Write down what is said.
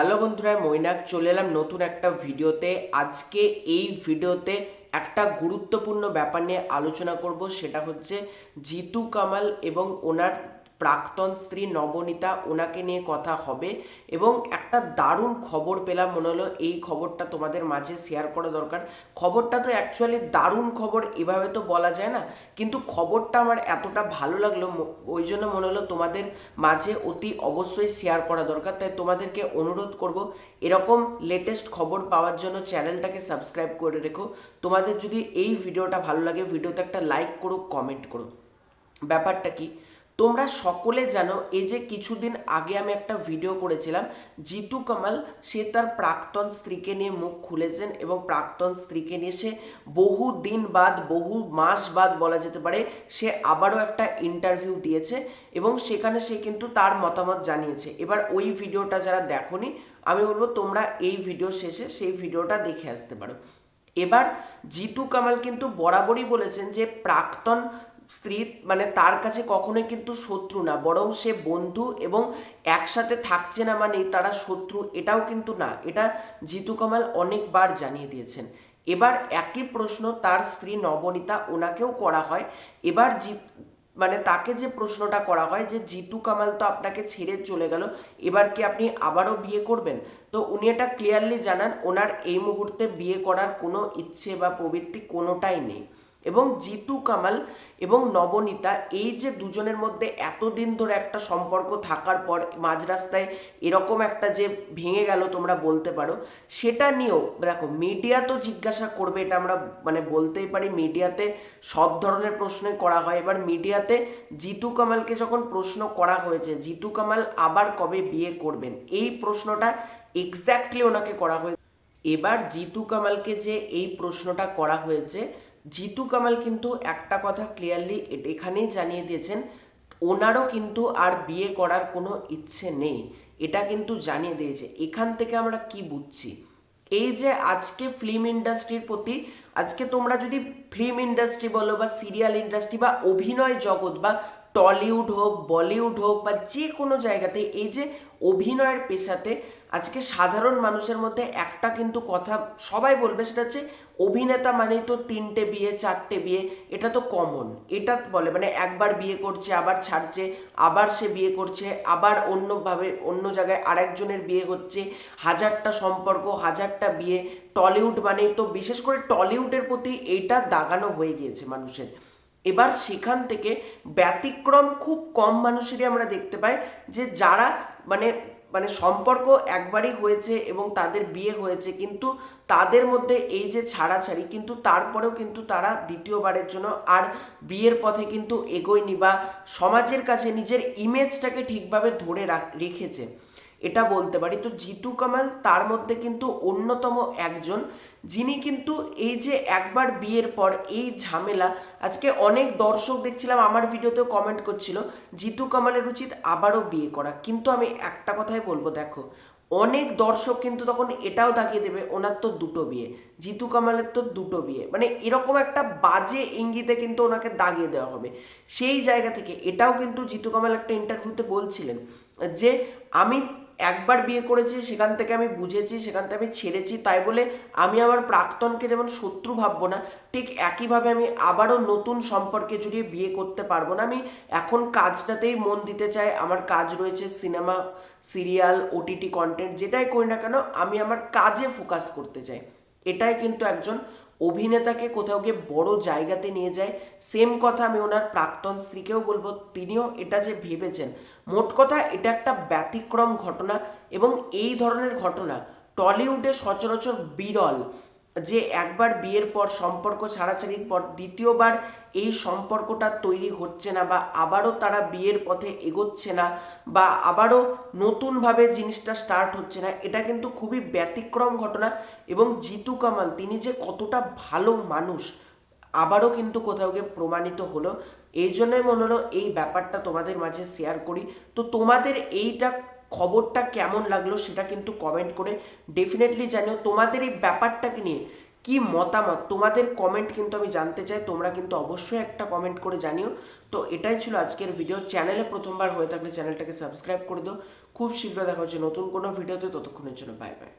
Hello বন্ধুরা মৈনাক। চলে এলাম নতুন একটা ভিডিওতে। আজকে এই ভিডিওতে একটা গুরুত্বপূর্ণ ব্যাপার নিয়ে আলোচনা করব, সেটা হচ্ছে জিতু কামাল এবং ওনার প্রাক্তন স্ত্রী নবনীতা ওনাকে নিয়ে কথা হবে এবং একটা দারুণ খবর পেলাম, মনে হলো এই খবরটা তোমাদের মাঝে শেয়ার করা দরকার। খবরটা তো অ্যাকচুয়ালি দারুণ খবর, এভাবে তো বলা যায় না। কিন্তু খবরটা আমার এতটা ভালো লাগল ওই জন্য মনে হলো তোমাদের মাঝে অতি অবশ্যই শেয়ার করা দরকার। তাই তোমাদেরকে অনুরোধ করব, এরকম লেটেস্ট খবর পাওয়ার জন্য চ্যানেলটাকে সাবস্ক্রাইব করে রেখো। তোমাদের যদি এই ভিডিওটা ভালো লাগে, ভিডিওতে একটা লাইক করো কমেন্ট করো। ব্যাপারটা কি? তোমরা সকলে জানো, এই যে কিছুদিন আগে আমি একটা ভিডিও করেছিলাম, জিতু কামাল, সে তার প্রাক্তন স্ত্রীকে নিয়ে মুখ খুলেছেন এবং প্রাক্তন স্ত্রীকে নিয়ে সে বহু দিন বাদ, বহু মাস বাদ বলা যেতে পারে, সে আবারও একটা ইন্টারভিউ দিয়েছে এবং সেখানে সে কিন্তু তার মতামত জানিয়েছে। এবার ওই ভিডিওটা যারা দেখোনি, আমি বলব তোমরা এই ভিডিও শেষে সেই ভিডিওটা দেখে আসতে পারো। এবার জিতু কামাল কিন্তু বরাবরই বলেছেন যে, প্রাক্তন স্ত্রী মানে তার কাছে কখনোই কিন্তু শত্রু না, বরং সে বন্ধু এবং একসাথে থাকছে না মানে তারা শত্রু এটাও কিন্তু না। এটা জিতু কামাল অনেকবার জানিয়ে দিয়েছেন। এবার একই প্রশ্ন তার স্ত্রী নবনীতা ওনাকেও করা হয়। এবার জিত মানে তাকে যে প্রশ্নটা করা হয় যে জিতু কামাল তো আপনাকে ছেড়ে চলে গেল, এবার কি আপনি আবারও বিয়ে করবেন? তো উনি এটা ক্লিয়ারলি জানান, ওনার এই মুহূর্তে বিয়ে করার কোনো ইচ্ছে বা প্রবৃত্তি কোনোটাই নেই। এবং জিতু কামাল এবং নবনীতা, এই যে দুজনের মধ্যে এতদিন ধরে একটা সম্পর্ক থাকার পর মাঝ রাস্তায় এরকম একটা যে ভেঙে গেল তোমরা বলতে পারো, সেটা নিয়েও দেখো মিডিয়া তো জিজ্ঞাসা করবে এটা আমরা মানে বলতেই পারি মিডিয়াতে সব ধরনের প্রশ্নই করা হয়। এবার মিডিয়াতে জিতু কামালকে যখন প্রশ্ন করা হয়েছে, জিতু কামাল আবার কবে বিয়ে করবেন? এই প্রশ্নটা এক্স্যাক্টলি ওনাকে করা হয়েছে এবার জিতু কামালকে যে এই প্রশ্নটা করা হয়েছে জিতু কামাল কিন্তু একটা কথা ক্লিয়ারলি এখানেই জানিয়ে দিয়েছেন, ওনারও কিন্তু আর বিয়ে করার কোনো ইচ্ছে নেই। এটা কিন্তু জানিয়ে দিয়েছে। এখান থেকে আমরা কি বুঝছি? এই যে আজকে ফিল্ম ইন্ডাস্ট্রির প্রতি, আজকে তোমরা যদি ফিল্ম ইন্ডাস্ট্রি বলো বা সিরিয়াল ইন্ডাস্ট্রি বা অভিনয় জগৎ বা টলিউড হোক, বলিউড হোক বা যে কোনো জায়গাতে এই যে অভিনয়ের পেশাতে আজকে সাধারণ মানুষের মধ্যে একটা কিন্তু কথা সবাই বলবে, সেটা হচ্ছে অভিনেতা মানেই তো তিনটে বিয়ে, চারটে বিয়ে, এটা তো কমন এটা বলে মানে একবার বিয়ে করছে, আবার ছাড়ছে, আবার সে বিয়ে করছে, আবার অন্যভাবে, অন্য জায়গায় আরেকজনের বিয়ে হচ্ছে, হাজারটা সম্পর্ক, হাজারটা বিয়ে। টলিউড মানেই তো বিশেষ করে টলিউডের প্রতি এইটা দাগানো হয়ে গিয়েছে মানুষের। এবার সেখান থেকে ব্যতিক্রম খুব কম মানুষেরই আমরা দেখতে পাই, যে যারা মানে মানে সম্পর্ক একবারই হয়েছে এবং তাদের বিয়ে হয়েছে, কিন্তু তাদের মধ্যে এই যে ছাড়াছাড়ি, কিন্তু তারপরেও কিন্তু তারা দ্বিতীয়বারের জন্য আর বিয়ের পথে কিন্তু এগোয়নি বা সমাজের কাছে নিজের ইমেজটাকে ঠিকভাবে ধরে রাখ- রেখেছে। এটা বলতে পারি। তো জিতু কামাল তার মধ্যে কিন্তু অন্যতম একজন, যিনি কিন্তু এই যে একবার বিয়ের পর এই ঝামেলা, আজকে অনেক দর্শক দেখছিলাম, আমার ভিডিওতেও কমেন্ট করছিল, জিতু কামালের উচিত আবারও বিয়ে করা। কিন্তু আমি একটা কথাই বলব, দেখো, অনেক দর্শক কিন্তু তখন এটাও দাগিয়ে দেবে, ওনার তো দুটো বিয়ে, জিতু কামালের তো দুটো বিয়ে। মানে এরকম একটা বাজে ইঙ্গিতে কিন্তু ওনাকে দাগিয়ে দেওয়া হবে। সেই জায়গা থেকে এটাও কিন্তু জিতু কামাল একটা ইন্টারভিউতে বলছিলেন যে, আমি একবার বিয়ে করেছি, সেখান থেকে আমি বুঝেছি, সেখান থেকে আমি ছেড়েছি, তাই বলে আমি আমার প্রাক্তনকে যেমন শত্রু ভাববো না, ঠিক একইভাবে আমি আবারও নতুন সম্পর্কে জড়িয়ে বিয়ে করতে পারব না। আমি এখন কাজটাতেই মন দিতে চাই, আমার কাজ রয়েছে সিনেমা, সিরিয়াল, ওটিটি কন্টেন্ট যেটাই করি না কেন, আমি আমার কাজে ফোকাস করতে চাই। এটাই কিন্তু একজন অভিনেতাকে কোথাও গিয়ে বড় জায়গাতে নিয়ে যায় সেম কথা আমি ওনার প্রাক্তন স্ত্রীকেও বলব, তিনিও এটা যে ভেবেছেন। মোট কথা এটা একটা ব্যতিক্রম ঘটনা এবং এই ধরনের ঘটনা টলিউডে সচরাচর বিরল। যে একবার বিয়ের পর সম্পর্ক ছাড়াছাড়ির পর দ্বিতীয়বার এই সম্পর্কটা তৈরি হচ্ছে না বা আবারও তারা বিয়ের পথে এগোচ্ছে না বা আবারও নতুনভাবে জিনিসটা স্টার্ট হচ্ছে না, এটা কিন্তু খুবই ব্যতিক্রম ঘটনা এবং জিতু কামাল তিনি যে কতটা ভালো মানুষ, আবারও কিন্তু কোথাও গিয়ে প্রমাণিত হলো। এই জন্যই মনে হলো এই ব্যাপারটা তোমাদের মাঝে শেয়ার করি। তো তোমাদের এইটা খবরটা কেমন লাগল সেটা কিন্তু কমেন্ট করে ডেফিনেটলি জানিও। তোমাদের এই ব্যাপারটাকে নিয়ে কি মতামত? তোমাদের কমেন্ট কিন্তু আমি জানতে চাই, তোমরা কিন্তু অবশ্যই একটা কমেন্ট করে জানিও। তো এটাই ছিল আজকের ভিডিও চ্যানেলে প্রথমবার হয়ে থাকলে চ্যানেলটাকে সাবস্ক্রাইব করে দিও। খুব শীঘ্র দেখা হচ্ছে নতুন কোনো ভিডিওতে ততক্ষণের জন্য বাই বাই